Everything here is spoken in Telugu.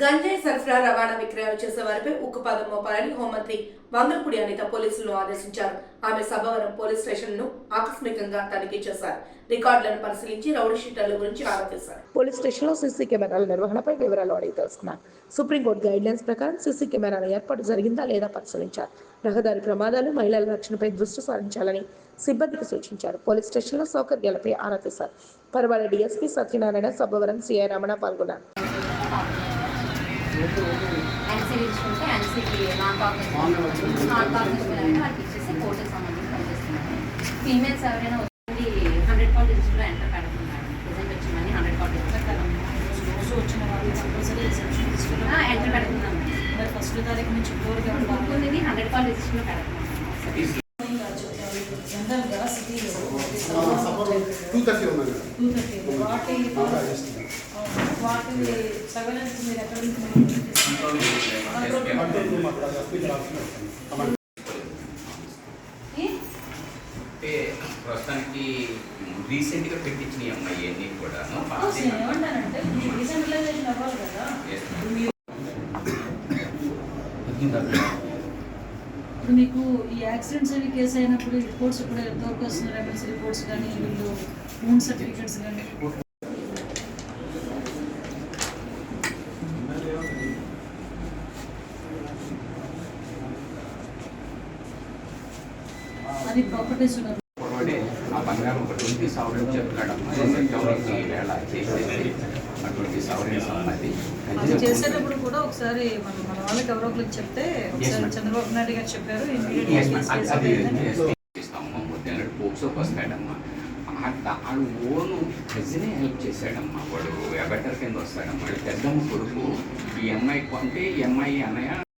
గంజాయి సరఫరా రవాణా విక్రయాలు చేసే వారిపై ఉక్కుపాదం మోపాలని హోంమంత్రి వంగల్పూడి అనిత పోలీసులను ఆదేశించారు. ఆమె సభవరం పోలీస్ స్టేషన్ను ఆకస్మికంగా తనిఖీ చేశారు. రికార్డులను పరిశీలించి రౌడీ షీటర్ల గురించి ఆరా చేశారు పోలీస్ స్టేషన్లో సీసీ కెమెరాల నిర్వహణపై వివరాలు అడిగి తెలుసుకున్నారు. సుప్రీంకోర్టు గైడ్ లైన్స్ ప్రకారం సీసీ కెమెరాల ఏర్పాటు జరిగిందా లేదా పరిశీలించారు. రహదారి ప్రమాదాలు మహిళల రక్షణపై దృష్టి సారించాలని సిబ్బందికి సూచించారు. పోలీస్ స్టేషన్లో సౌకర్యాలపై ఆరా తీశారు. పర్వాల డీఎస్పీ సత్యనారాయణ సబ్బవరం సిఐ రమణ పాల్గొన్నారు. ఎన్సీబీ తీసుకుంటే ఎన్సీబీ నాన్ కాగ్నిస్ నాన్ అయితే వాళ్ళకి ఇచ్చేసి కోర్టుకి సంబంధించి ఫీమేల్స్ ఎవరైనా వచ్చి హండ్రెడ్ కాల్ రిజిస్టర్లో ఎంటర్ పెడుతున్నారు ప్రజెంట్ వచ్చిన మనీ హండ్రెడ్ కాల్ రిజిస్టర్ రోజు వచ్చిన వాళ్ళు కంపల్సరీ ఎంటర్ పెడుతున్నాం మరి ఫస్ట్ తారీఖు నుంచి ఫోర్గా ఉంటుంది హండ్రెడ్ కాల్ రిజిస్టర్లో పెడుతున్నాం జనరల్గా సిటీలో టూ థర్టీ ఉన్నది టూ థర్టీ సర్వేలెన్స్ మీరు ఎక్కడ అంటే ప్రస్తుతానికి రీసెంట్గా పెట్టించినాయి అమ్మాయి అన్నీ కూడా ఏమంటానంటే అవ్వాలి కదా. ఇప్పుడు మీకు ఈ యాక్సిడెంట్స్ అవి కేసు అయినప్పుడు రిపోర్ట్స్ ఇప్పుడు ఎంతవరకు వస్తున్నారు ఎమ్మెల్సీ రిపోర్ట్స్ కానీ వీళ్ళు మూన్ సర్టిఫికెట్స్ కానీ. అది ప్రాపర్టీస్ ఉన్నారు పొడవడే ఆ బంగారం ఒక ట్వంటీ చెప్తాడు చేసేసి చేసేటప్పుడు కూడా ఒకసారి మన మన వాళ్ళకి ఎవరో ఒకరికి చెప్తే ఒకసారి. చంద్రబాబు నాయుడు గారు చెప్పారు పోక్సోకి వస్తాడమ్మా. ఓను ప్రజనే హెల్ప్ చేశాడమ్మా వాడు. ఎబెటర్ కింద వస్తాడమ్మా. పెద్దమ్మ కొడుకు. ఈ అమ్మాయి కొంటే ఈ అమ్మాయి అన్నయ్య